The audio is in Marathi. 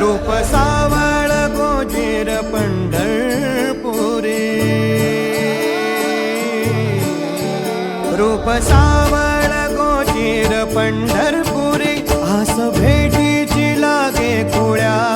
रूप सावळ गोजेर पंढरपुरी. रूप सावळ गोजेर पंढरपुरी. आस भेटीची लागे कुळ्या